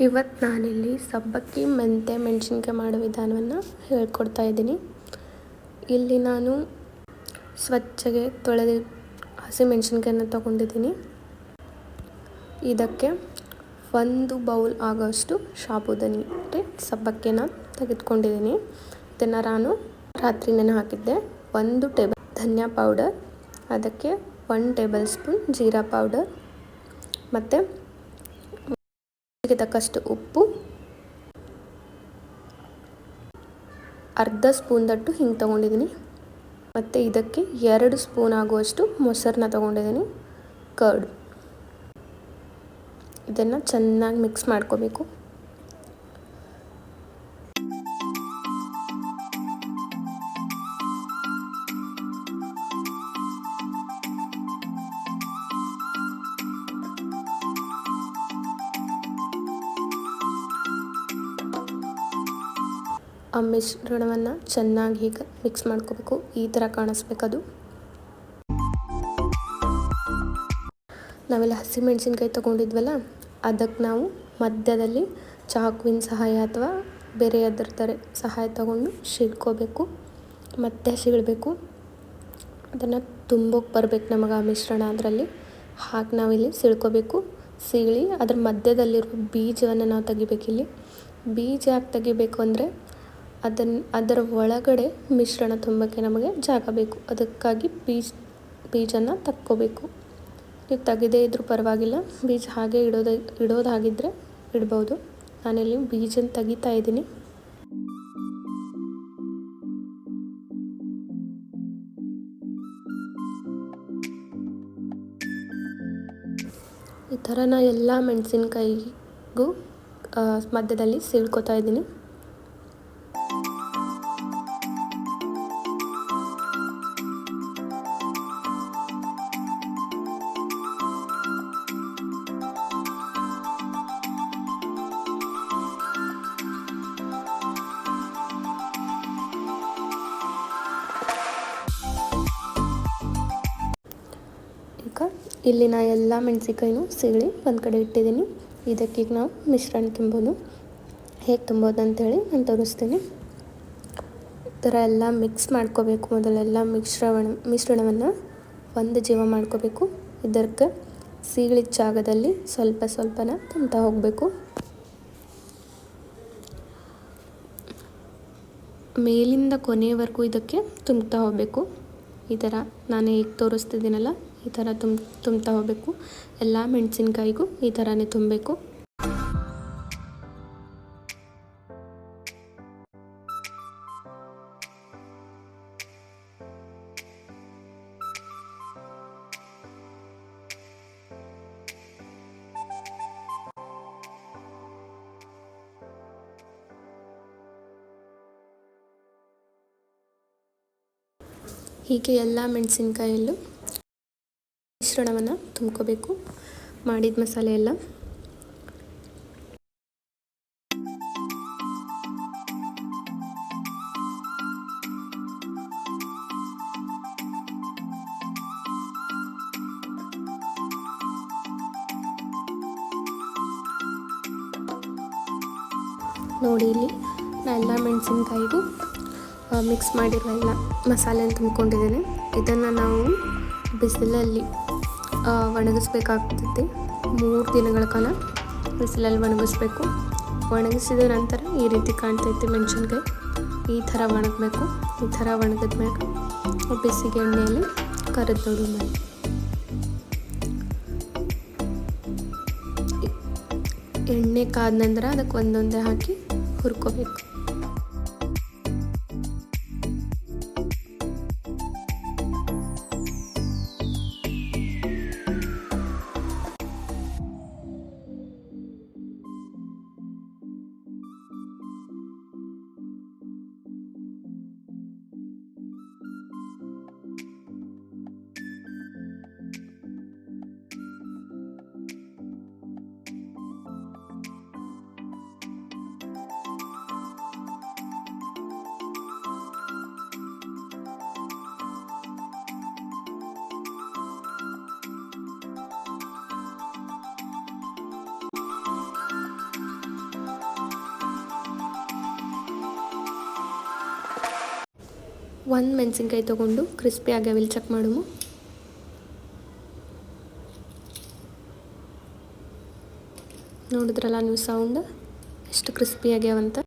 ಇವತ್ತು ನಾನಿಲ್ಲಿ ಸಬ್ಬಕ್ಕಿ ಮೆಂತೆ ಮೆಣಸಿನ್ಕಾಯಿ ಮಾಡೋ ವಿಧಾನವನ್ನು ಹೇಳ್ಕೊಡ್ತಾ ಇದ್ದೀನಿ. ಇಲ್ಲಿ ನಾನು ಸ್ವಚ್ಛಗೆ ತೊಳೆದು ಹಸಿಮೆಣಸಿನ್ಕಾಯನ್ನ ತೊಗೊಂಡಿದ್ದೀನಿ. ಇದಕ್ಕೆ ಒಂದು ಬೌಲ್ ಆಗೋಷ್ಟು ಸಾಬುದಾನಿ ಅಂದರೆ ಸಬ್ಬಕ್ಕಿನ ತೆಗೆದುಕೊಂಡಿದ್ದೀನಿ. ಇದನ್ನು ನಾನು ರಾತ್ರಿ ನೆನೆ ಹಾಕಿದ್ದೆ. ಒಂದು ಟೇಬಲ್ ಧನಿಯಾ ಪೌಡರ್, ಅದಕ್ಕೆ ಒನ್ ಟೇಬಲ್ ಸ್ಪೂನ್ ಜೀರಾ ಪೌಡರ್ ಮತ್ತು ತಕ್ಕಷ್ಟು ಉಪ್ಪು, ಅರ್ಧ ಸ್ಪೂನ್ದಟ್ಟು ಹಿಂಗೆ ತೊಗೊಂಡಿದ್ದೀನಿ. ಮತ್ತು ಇದಕ್ಕೆ ಎರಡು ಸ್ಪೂನ್ ಆಗುವಷ್ಟು ಮೊಸರನ್ನ ತೊಗೊಂಡಿದ್ದೀನಿ, ಕರ್ಡ್. ಇದನ್ನು ಚೆನ್ನಾಗಿ ಮಿಕ್ಸ್ ಮಾಡ್ಕೋಬೇಕು. ಆ ಮಿಶ್ರಣವನ್ನು ಚೆನ್ನಾಗಿ ಹೀಗೆ ಮಿಕ್ಸ್ ಮಾಡ್ಕೋಬೇಕು. ಈ ಥರ ಕಾಣಿಸ್ಬೇಕದು. ನಾವೆಲ್ಲ ಹಸಿಮೆಣಸಿನ್ಕಾಯಿ ತೊಗೊಂಡಿದ್ವಲ್ಲ ಅದಕ್ಕೆ ನಾವು ಮಧ್ಯದಲ್ಲಿ ಚಾಕುವಿನ ಸಹಾಯ ಅಥವಾ ಬೇರೆ ಅದರ ಥರ ಸಹಾಯ ತಗೊಂಡು ಸಿಡ್ಕೋಬೇಕು ಮತ್ತೆ ಸಿಗಬೇಕು ಅದನ್ನು ತುಂಬೋಕೆ ಬರಬೇಕು ನಮಗೆ ಆ ಮಿಶ್ರಣ ಅದರಲ್ಲಿ. ಹಾಕಿ ನಾವಿಲ್ಲಿ ಸಿಳ್ಕೋಬೇಕು ಸೀಳಿ ಅದ್ರ ಮಧ್ಯದಲ್ಲಿರೋ ಬೀಜವನ್ನು ನಾವು ತೆಗಿಬೇಕಿಲ್ಲಿ. ಬೀಜ ಯಾಕೆ ತೆಗಿಬೇಕು ಅಂದರೆ ಅದನ್ನು ಅದರ ಒಳಗಡೆ ಮಿಶ್ರಣ ತುಂಬಕ್ಕೆ ನಮಗೆ ಜಾಗ ಬೇಕು. ಅದಕ್ಕಾಗಿ ಬೀಜ ಬೀಜನ ತಕ್ಕೋಬೇಕು. ನೀವು ತೆಗೆದೇ ಇದ್ರೂ ಪರವಾಗಿಲ್ಲ. ಬೀಜ ಹಾಗೆ ಇಡೋದು ಇಡೋದಾಗಿದ್ದರೆ ಇಡ್ಬೋದು. ನಾನಿಲ್ಲಿ ಬೀಜನ ತೆಗಿತಾ ಇದ್ದೀನಿ. ಈ ಥರ ನಾ ಎಲ್ಲ ಮೆಣಸಿನ್ಕಾಯಿಗೂ ಮಧ್ಯದಲ್ಲಿ ಸೀಳ್ಕೊತಾ ಇದ್ದೀನಿ. ಇಲ್ಲಿ ನಾ ಎಲ್ಲ ಮೆಣಸಿನ್ಕಾಯಿನೂ ಸಿಗಲಿ ಒಂದು ಕಡೆ ಇಟ್ಟಿದ್ದೀನಿ. ಇದಕ್ಕೀಗ ನಾವು ಮಿಶ್ರಣ ತುಂಬೋದು. ಹೇಗೆ ತುಂಬೋದು ಅಂತೇಳಿ ನಾನು ತೋರಿಸ್ತೀನಿ. ಈ ಥರ ಎಲ್ಲ ಮಿಕ್ಸ್ ಮಾಡ್ಕೋಬೇಕು. ಮೊದಲೆಲ್ಲ ಮಿಶ್ರವಣ, ಮಿಶ್ರಣವನ್ನು ಒಂದು ಜೀವ ಮಾಡ್ಕೋಬೇಕು. ಇದಕ್ಕೆ ಸೀಗಳಿ ಜಾಗದಲ್ಲಿ ಸ್ವಲ್ಪ ಸ್ವಲ್ಪನ ತುಂಬ್ತಾ ಹೋಗಬೇಕು. ಮೇಲಿಂದ ಕೊನೆಯವರೆಗೂ ಇದಕ್ಕೆ ತುಂಬ್ತಾ ಹೋಗಬೇಕು. ಈ ಥರ ನಾನು ಈಗ ತೋರಿಸ್ತಿದ್ದೀನಲ್ಲ. ಈ ಥರ ತುಂಬ ತುಂಬ್ತಾ ಹೋಗಬೇಕು. ಎಲ್ಲ ಮೆಣಸಿನ್ಕಾಯಿಗೂ ಈ ಥರನೇ ತುಂಬಬೇಕು. ಹೀಗೆ ಎಲ್ಲ ಮೆಣಸಿನ್ಕಾಯಲ್ಲೂ ಮಿಶ್ರಣವನ್ನು ತುಂಬ್ಕೋಬೇಕು. ಮಾಡಿದ ಮಸಾಲೆ ಎಲ್ಲ. ನೋಡಿ ಇಲ್ಲಿ ನಾ ಎಲ್ಲ ಮೆಣಸಿನ್ಕಾಯಿಗೂ ಮಿಕ್ಸ್ ಮಾಡಿರೋ ಎಲ್ಲ ಮಸಾಲೆನ ತುಂಬ್ಕೊಂಡಿದ್ದೇನೆ. ಇದನ್ನು ನಾವು ಬಿಸಿಲಲ್ಲಿ ಒಣಗಿಸ್ಬೇಕಾಗ್ತೈತಿ ಮೂರು ದಿನಗಳ ಕಾಲ ಬಿಸಿಲಲ್ಲಿ ಒಣಗಿಸ್ಬೇಕು. ಒಣಗಿಸಿದ ನಂತರ ಈ ರೀತಿ ಕಾಣ್ತೈತಿ ಮೆಣಸಿನ್ಕಾಯಿ. ಈ ಥರ ಒಣಗಬೇಕು. ಈ ಥರ ಮೇಲೆ ಬಿಸಿಗೆ ಎಣ್ಣೆಯಲ್ಲಿ ಕರೆದು ನೋಡು ಮೇಲೆ ಎಣ್ಣೆ ಕಾದ ನಂತರ ಅದಕ್ಕೆ ಒಂದೊಂದೇ ಹಾಕಿ ಹುರ್ಕೋಬೇಕು. ಒಂದು ಮೆಣಸಿನ್ಕಾಯಿ ತೊಗೊಂಡು ಕ್ರಿಸ್ಪಿ ಆಗ್ಯಾವಿಲ್ಲಿ ಚೆಕ್ ಮಾಡುಮು. ನೋಡಿದ್ರಲ್ಲ ನೀವು ಸೌಂಡ್ ಎಷ್ಟು ಕ್ರಿಸ್ಪಿ ಆಗ್ಯಾವಂತ